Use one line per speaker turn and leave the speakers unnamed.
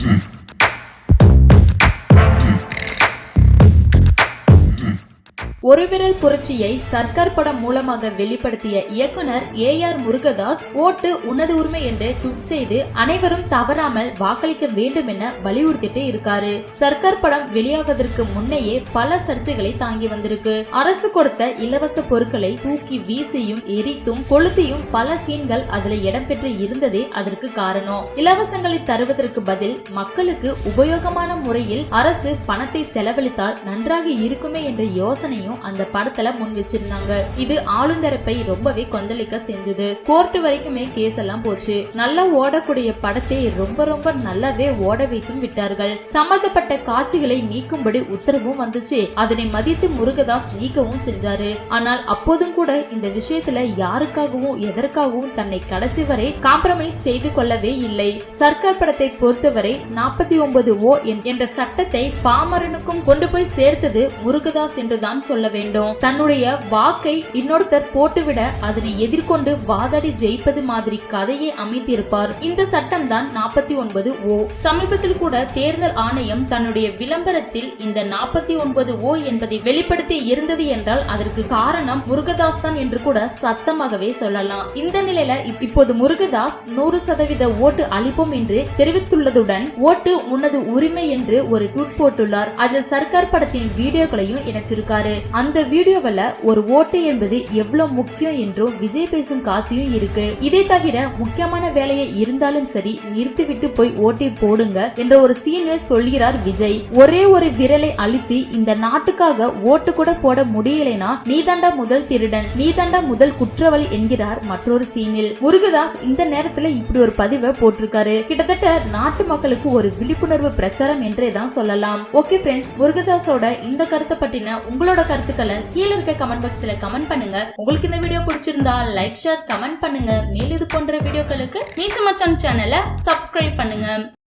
ஒரு விரல் புரட்சியை சர்க்கார் படம் மூலமாக வெளிப்படுத்திய இயக்குனர் ஏ ஆர் முருகதாஸ் ஓட்டு உனது உரிமை என்று ட்வீட் செய்து அனைவரும் தவறாமல் வாக்களிக்க வேண்டும் என வலியுறுத்திட்டு இருக்காரு. சர்க்கார் படம் வெளியாவதற்கு முன்னையே பல சர்ச்சைகளை தாங்கி வந்திருக்கு. அரசு கொடுத்த இலவச பொருட்களை தூக்கி வீசியும் எரித்தும் கொளுத்தியும் பல சீன்கள் அதுல இடம்பெற்று இருந்ததே அதற்கு காரணம். இலவசங்களை தருவதற்கு பதில் மக்களுக்கு உபயோகமான முறையில் அரசு பணத்தை செலவழித்தால் நன்றாக இருக்குமே என்ற யோசனையும் அந்த படத்துல முன் வச்சிருந்தாங்க. இது ஆளுந்தரப்பை ரொம்பவே கொந்தளிக்க செஞ்சது. கோர்ட் வரைக்குமே கேஸ் எல்லாம் போச்சு. நல்லா ஓடக்கூடிய படத்தை ரொம்ப ரொம்ப நல்லாவே ஓட வைத்தும் விட்டார்கள். சம்பந்தப்பட்ட காட்சிகளை நீக்கும்படி உத்தரவும் வந்துச்சு. அதனை மதித்து முருகதாஸ் நீக்கவும் செஞ்சாரு. ஆனால் அப்போதும் கூட இந்த விஷயத்துல யாருக்காகவும் எதற்காகவும் தன்னை கடைசி வரை காம்ப்ரமைஸ் செய்து கொள்ளவே இல்லை. சர்க்கார் படத்தை பொறுத்தவரை நாற்பத்தி ஒன்பது ஓ என்ற சட்டத்தை பாமரனுக்கும் கொண்டு போய் சேர்த்தது முருகதாஸ் என்றுதான் சொல்ல வேண்டும். தன்னுடைய வாக்கை இன்னொருத்தர் போட்டுவிட அதனை எதிர்கொண்டு வாதாடி ஜெயிப்பது மாதிரி கதையை அமைத்திருப்பார். இந்த சட்டம் தான் நாற்பத்தி ஒன்பது ஓ. சமீபத்தில் கூட தேர்தல் ஆணையம் தன்னுடைய விளம்பரத்தில் இந்த நாற்பத்தி ஒன்பது ஓ என்பதை வெளிப்படுத்தி இருந்தது என்றால் அதற்கு காரணம் முருகதாஸ் தான் என்று கூட சத்தமாகவே சொல்லலாம். இந்த நிலையில இப்போது முருகதாஸ் நூறு சதவீத ஓட்டு அளிப்போம் என்று தெரிவித்துள்ளதுடன் ஓட்டு உனது உரிமை என்று ஒரு ட்வீட் போட்டுள்ளார். அதில் சர்க்கார் படத்தின் வீடியோக்களையும் இணைச்சிருக்காரு. அந்த வீடியோவில் ஒரு ஓட்டு என்பது எவ்வளவு முக்கியம் என்றும் விஜய் பேசும் காட்சியும் இருக்கு. இதை தவிர முக்கியமான வேலையை இருந்தாலும் சரி நிறுத்திவிட்டு போய் ஓட்டை போடுங்க என்ற ஒரு சீனில் சொல்கிறார் விஜய். ஒரே ஒரு விரலை அழுத்தி இந்த நாட்டுக்காக ஓட்டு கூட போட முடியலைனா நீதாண்டா முதல் திருடன் நீதாண்டா முதல் குற்றவாளி என்கிறார் மற்றொரு சீனில் முருகதாஸ் இந்த நேரத்துல இப்படி ஒரு பதிவை போட்டிருக்காரு. கிட்டத்தட்ட நாட்டு மக்களுக்கு ஒரு விழிப்புணர்வு பிரச்சாரம் என்றே தான் சொல்லலாம். ஓகே ஃப்ரெண்ட்ஸ் முருகதாஸோட இந்த கருத்தை பற்றின உங்களோட கருத்துக்களை கீழே இருக்க கமெண்ட் பாக்ஸ்ல கமெண்ட் பண்ணுங்க. உங்களுக்கு இந்த வீடியோ பிடிச்சிருந்தா லைக் ஷேர் கமெண்ட் பண்ணுங்க. மேலும் இது போன்ற வீடியோக்களுக்கு மீசு சேனலை சப்ஸ்கிரைப் பண்ணுங்க.